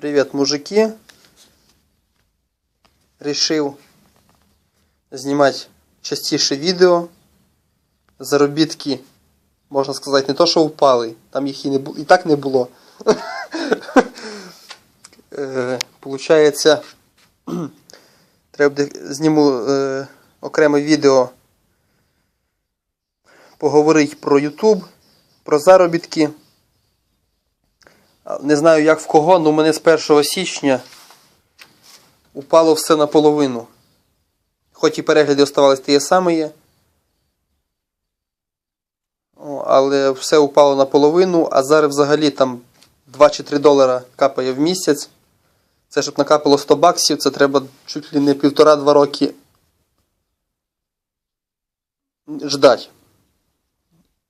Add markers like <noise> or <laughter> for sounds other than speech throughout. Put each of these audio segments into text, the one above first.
Привет, мужики. Решив знімати частіше відео. Заробітки, можна сказати, не то, що впали, там їх і, не бу... так не було. <laughs> Е, Получається, <clears throat> треба зніму е, окреме відео поговорити про YouTube, про заробітки. Не знаю, як в кого, але у мене з 1 січня упало все наполовину. Хоч і перегляди оставались ті самі, але все упало наполовину, а зараз взагалі там 2 чи 3 долара капає в місяць. Це щоб накапало 100 баксів, це треба чуть ли не півтора-два роки ждати.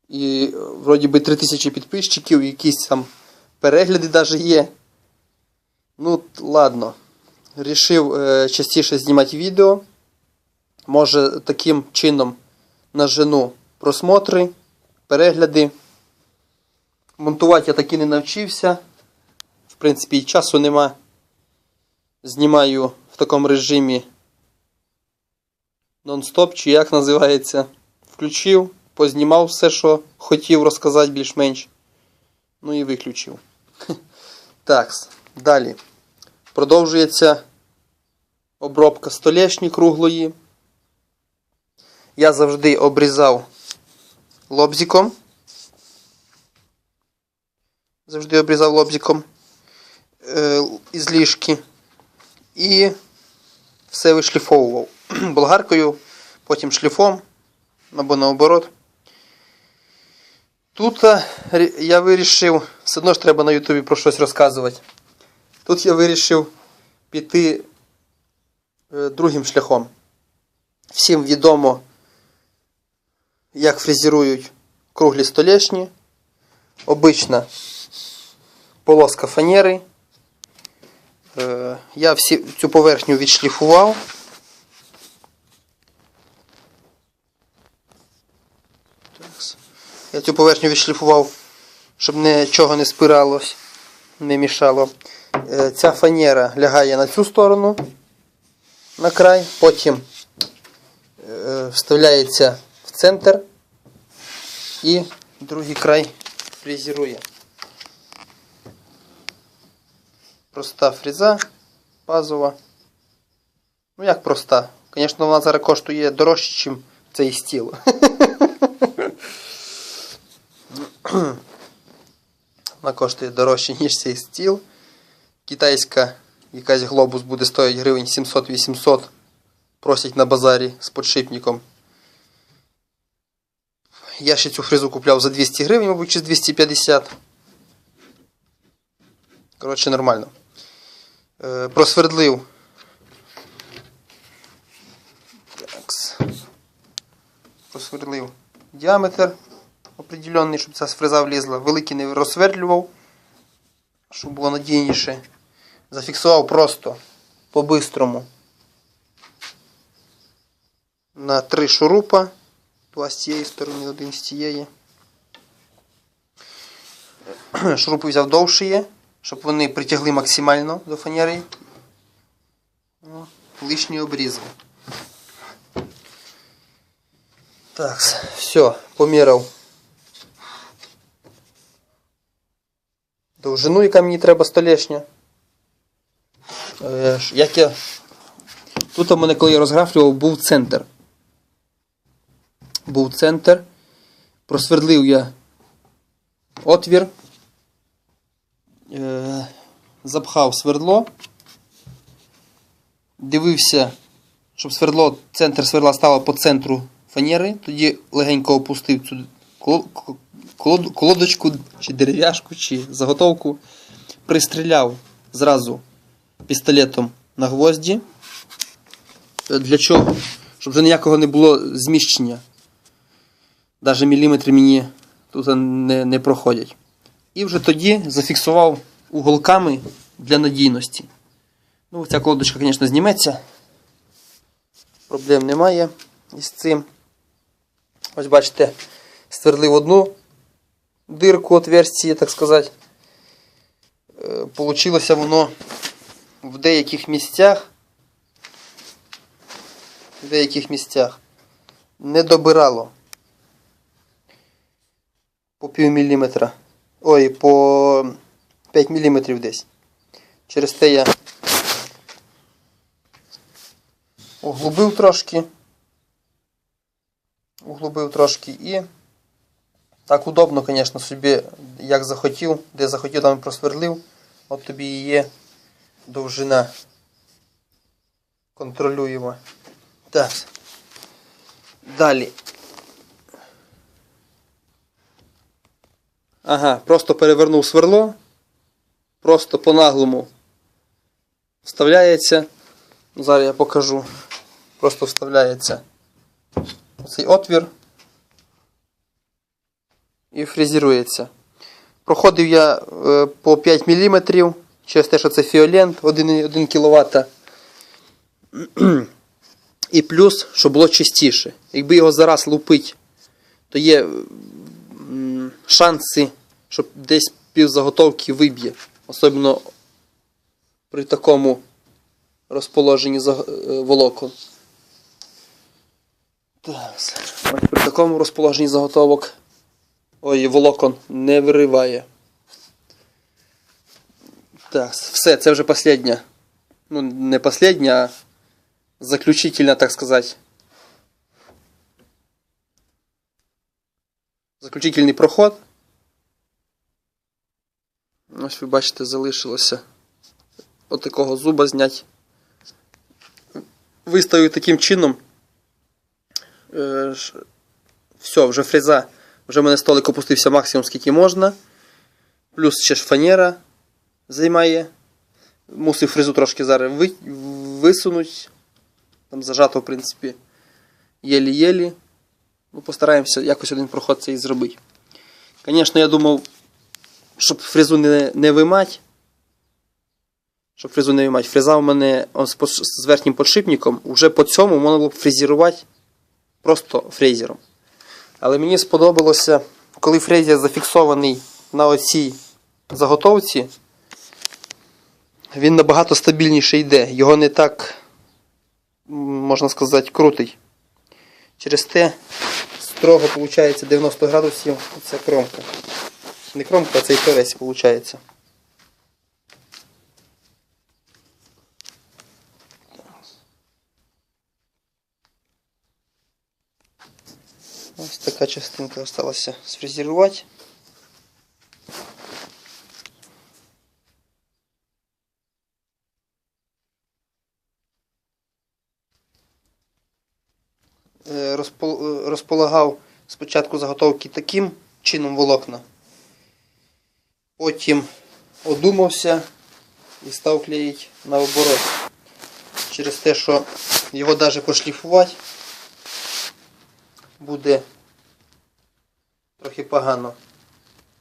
І е, вроді би 3000 підписчиків, якісь там перегляди навіть є. Ну, ладно. Рішив е, частіше знімати відео. Може таким чином нажену просмотри, перегляди. Монтувати я таки не навчився. В принципі, і часу нема. Знімаю в такому режимі нон-стоп, чи як називається. Включив, познімав все, що хотів розказати більш-менш. Ну і виключив. Так, далі. Продовжується обробка столешні круглої. Я завжди обрізав лобзиком. Завжди обрізав лобзиком е, із ліжки. І все вишліфовував <clears throat> болгаркою, потім шліфом або наоборот. Тут е, я вирішив, все одно ж треба на Ютубі про щось розказувати. Тут я вирішив піти е, другим шляхом. Всім відомо, як фрезерують круглі столешні. Обична полоска фанери. Е, Я всі, цю поверхню відшліфував. Такс. Я цю поверхню відшліфував, щоб нічого не спиралось, не мішало. Е, Ця фанера лягає на цю сторону, на край, потім е, вставляється в центр і другий край фрезерує. Проста фреза базова. Ну як проста? Звісно, вона зараз коштує дорожче, ніж цей стіл. <laughs> <clears throat> Вона коштує дорожче, ніж цей стіл. Китайська якась глобус буде стоїти гривень 700-800. Просять на базарі з подшипником. Я ще цю фрезу купляв за 200 гривень, мабуть, чи з 250. Коротше, нормально. Е, просвердлив. Просвердлив діаметр определенний, щоб ця фреза влізла. Великий не розсвердлював, щоб було надійніше. Зафіксував просто по-бистрому. На три шурупа. Два з цієї сторони, один з цієї. <clears throat> Шурупи взяв довші, щоб вони притягли максимально до фанери. О, Лишні обрізав. Так, все, поміряв довжину, яка мені треба столешня. Е, Як я... Тут у мене, коли я розграфлював, був центр. Був центр. Просвердлив я отвір. Е, запхав свердло. Дивився, щоб свердло, центр свердла стало по центру фанери. Тоді легенько опустив цю колодочку, чи дерев'яшку, чи заготовку. Пристріляв зразу пістолетом на гвозді. Е, Для чого? Щоб вже ніякого не було зміщення. Навіть міліметри мені тут не, не проходять. І вже тоді зафіксував уголками для надійності. Ну, ця колодочка, звісно, зніметься. Проблем немає із цим. Ось бачите, ствердлив одну дирку отверстие, так сказати. е, получилося воно в деяких місцях. В деяких місцях не добирало по пів міліметра. Ой, по 5 міліметрів десь. Через те я углубив трошки. Углубив трошки і так удобно, звісно, собі як захотів, де захотів, там просверлив. От тобі і є довжина контролюємо. Так. Далі. Ага, просто перевернув сверло. Просто по-наглому вставляється. Зараз я покажу. Просто вставляється цей отвір і фрезерується. Проходив я е, по 5 мм через те, що це фіолент 1, 1 кВт. І плюс, щоб було чистіше. Якби його зараз лупить, то є шанси, що десь пів заготовки виб'є. Особливо при такому розположенні е, волокон. При такому розположенні заготовок ой, волокон не вириває. Так, все, це вже последня. Ну, не последня, а заключительна, так сказати. Заключительний проход. Ось ви бачите, залишилося от такого зуба зняти. Виставив таким чином. Е, Все, вже фреза. Вже в мене столик опустився максимум скільки можна. Плюс ще ж фанера займає. Мусив фрезу трошки зараз ви, висунуть. Там зажато, в принципі, єлі-єлі. Ну, постараємося якось один проход цей зробити. Звісно, я думав, щоб фрезу не, не вимать. Щоб фрезу не вимать. Фреза у мене он, з, з верхнім подшипником. Уже по цьому можна було б фрезерувати просто фрезером. Але мені сподобалося, коли фрезер зафіксований на оцій заготовці, він набагато стабільніше йде. Його не так, можна сказати, крутить. Через те строго виходить 90 градусів ця кромка. Не кромка, а цей торець виходить. Ось така частинка залишилася сфрезерувати. Е, е, Розполагав спочатку заготовки таким чином волокна. Потім одумався і став клеїти наоборот. Через те, що його навіть пошліфувати буде трохи погано.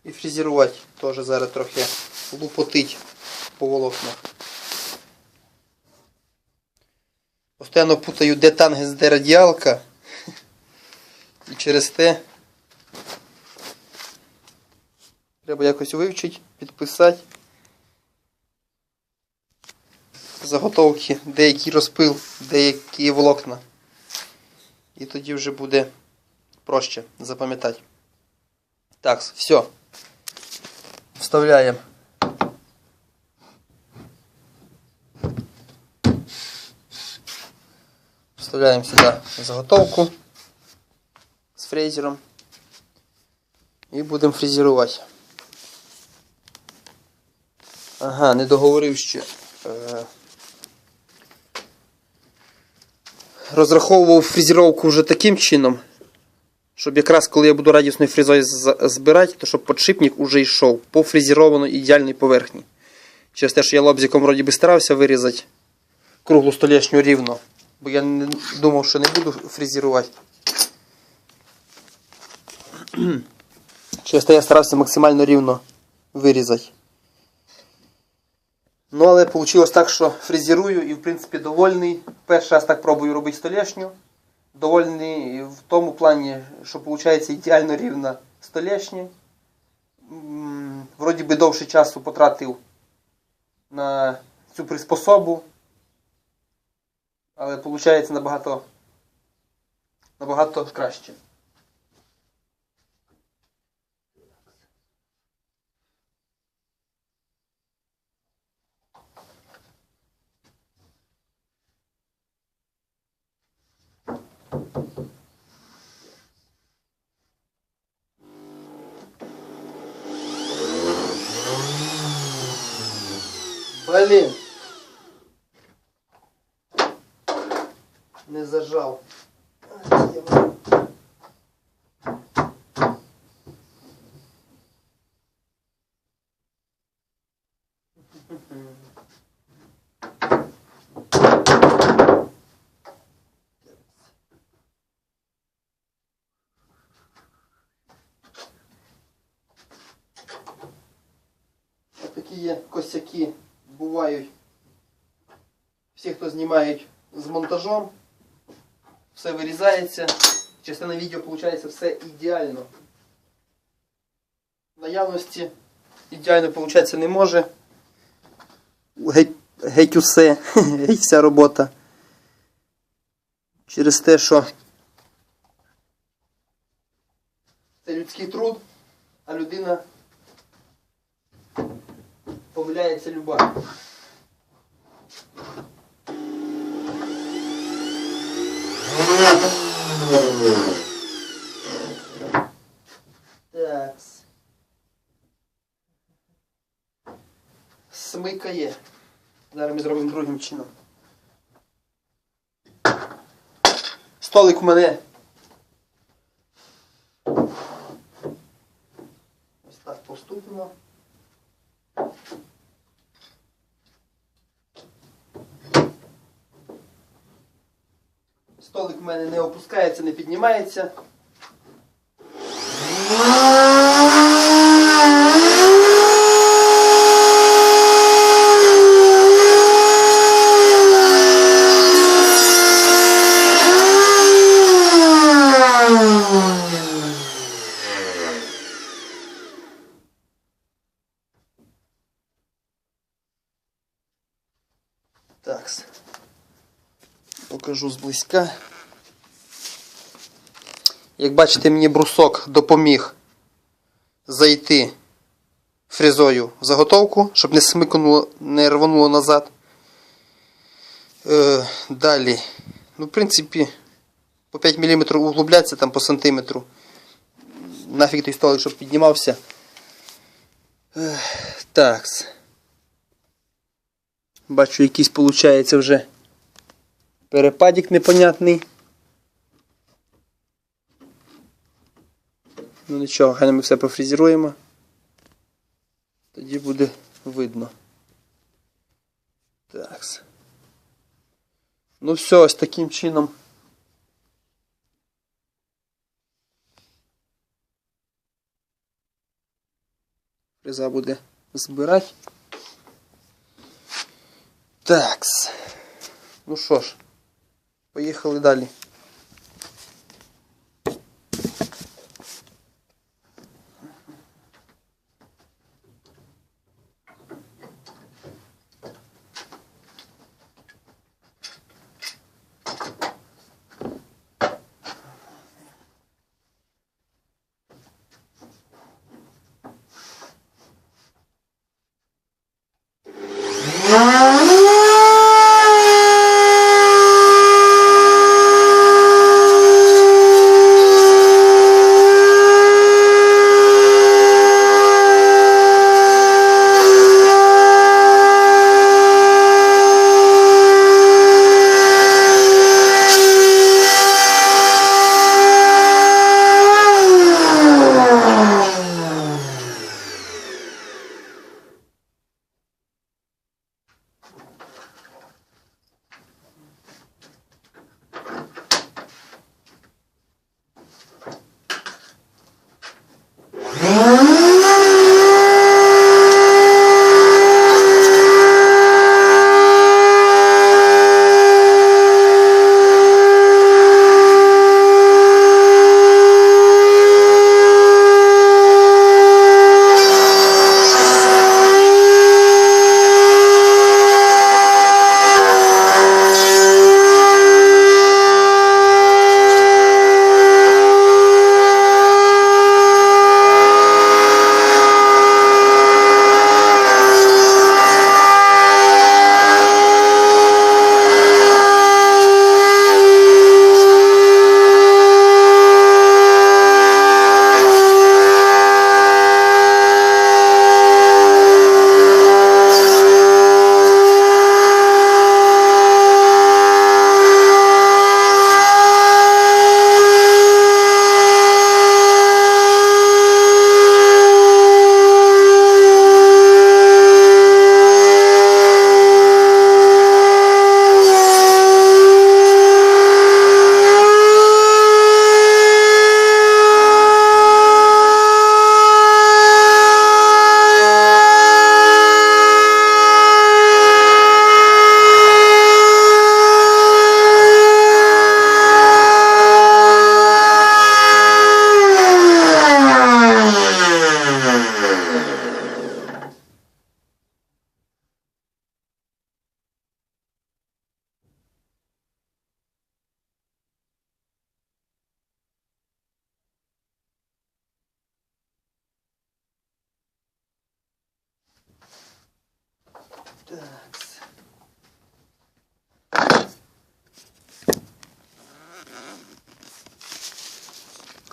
І фрезерувати теж зараз трохи лупотить по волокнах. Постійно путаю, де тангенс, де радіалка. І через те треба якось вивчити, підписати заготовки, деякий розпил, деякі волокна. І тоді вже буде проще запам'ятати. Так, все. Вставляємо. Вставляємо сюди заготовку з фрезером. І будемо фрезерувати. Ага, не договорив ще. Е, розраховував фрезеровку вже таким чином, щоб якраз коли я буду радісною фрезою з- збирати, то щоб подшипник уже йшов по фрезерованій ідеальній поверхні. Через те, що я лобзиком вроді би старався вирізати круглу столешню рівно, бо я не думав, що не буду фрезерувати. Через те я старався максимально рівно вирізати. Ну, але вийшло так, що фрезерую і в принципі довольний. Перший раз так пробую робити столешню. Довольний в тому плані, що виходить ідеально рівна столешня. Вроді би довше часу потратив на цю приспособу. Але виходить набагато, набагато краще. ali. Знімають з монтажом, все вирізається. Частина відео виходить все ідеально. Наявності ідеально виходить не може. Геть, геть усе, <laughs> геть вся робота. Через те, що це людський труд, а людина помиляється люба. Такс. Смикає. Зараз ми зробимо другим чином. Столик у мене. Ось так поступимо. Столик в мене не опускається, не піднімається. Так. Покажу зблизька. Як бачите, мені брусок допоміг зайти фрезою в заготовку, щоб не смикнуло, не рвануло назад. Е, далі. Ну, в принципі, по 5 мм углубляться там по сантиметру. Нафіг той столик, щоб піднімався. Е, такс. Бачу, якийсь виходить вже перепадик непонятний. Ну нічого, хай ми все пофрезеруємо. Тоді буде видно. Так. Ну все, ось таким чином. Фреза буде збирати. Такс. Ну що ж, поїхали далі. Так.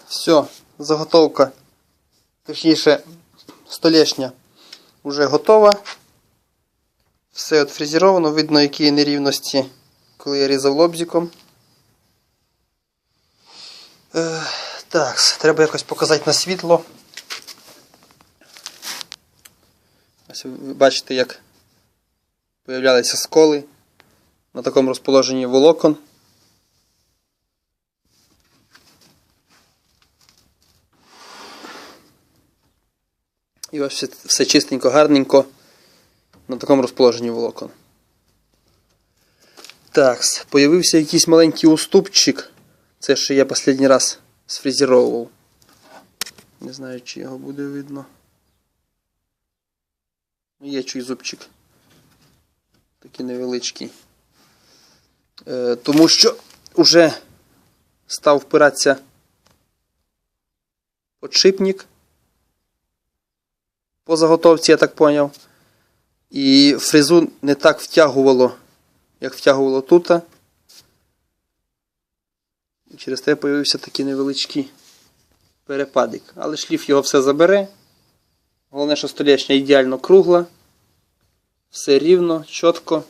Все, заготовка. Точніше, столешня вже готова. Все отфрезеровано, видно, які нерівності, коли я різав лобзиком. Е, так, треба якось показати на світло. Ось ви бачите, як появлялися сколи на такому розположенні волокон. І ось все, все чистенько, гарненько на такому розположенні волокон. Так, появився якийсь маленький уступчик. Це ще я останній раз сфрезеровував. Не знаю, чи його буде видно. Ну, Є чий зубчик. Такий невеличкий. Е, тому що вже став впиратися подшипник по заготовці, я так поняв. І фрезу не так втягувало, як втягувало тут. І через те з'явився такий невеличкий перепадик. Але шліф його все забере. Головне, що столешня ідеально кругла. Все рівно, чітко.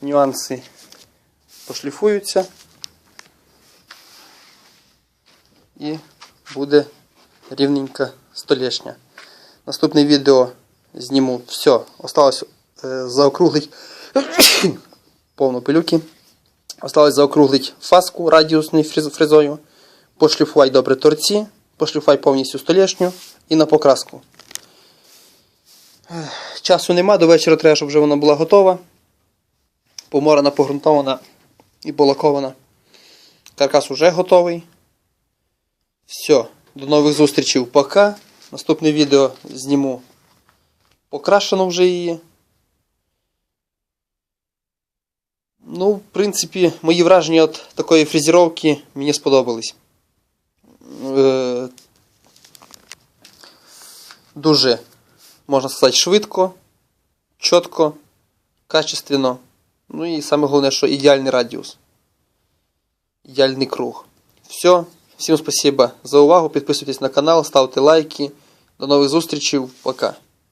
Нюанси пошліфуються. І буде рівненька столешня. Наступне відео зніму все. Осталось е, заокруглить <coughs> пилюки. Осталось заокруглить фаску радіусною фрез- фрезою, пошліфувати добре торці, пошліфувати повністю столешню і на покраску. Часу нема, до вечора треба, щоб вже вона була готова. Поморана, погрунтована і полакована. Каркас уже готовий. Все, до нових зустрічей. Пока. Наступне відео зніму. Покрашено вже її. Ну, в принципі, мої враження від такої фрезеровки мені сподобались. Е, Дуже, можна сказати, швидко, чітко, качественно. Ну і саме головне, що ідеальний радіус. Ідеальний круг. Все. Всім спасибо за увагу. Підписуйтесь на канал, ставте лайки. До нових зустрічей. Пока.